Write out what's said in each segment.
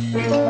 Sen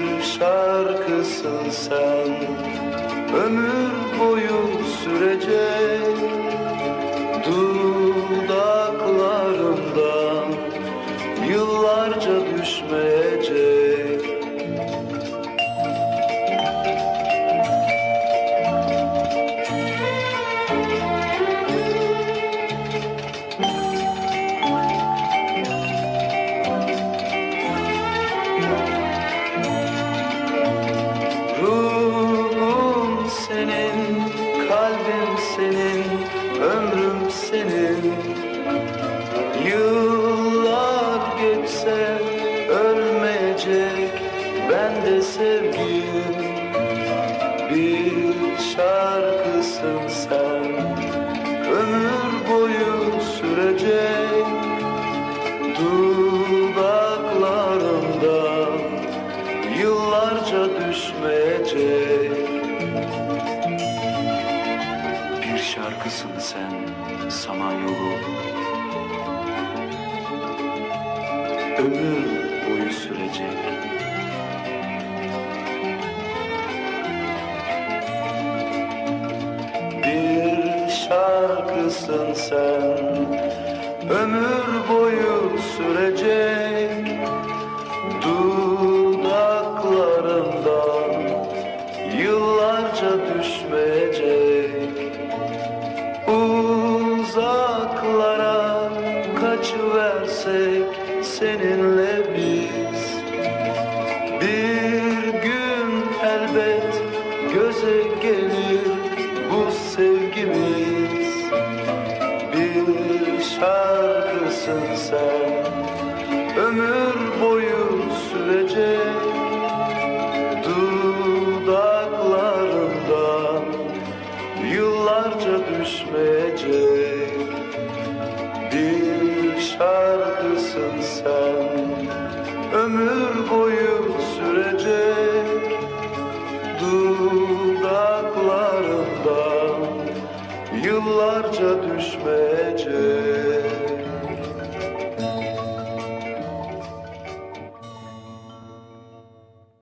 şarkısın sen. Ömür boyu sürecek sevgim Bir şarkısın sen, ömür boyu sürecek Dudaklarımdan yıllarca düşmeyecek. Bir şarkısın sen samanyolu Ömür boyu sürecek şarkısın sen. Ömür boyu sürecek. Dudaklarımdan ömür boyu sürecek Dudaklarından yıllarca düşmeyecek Bir şarkısın sen. Ömür boyu sürecek Dudaklarından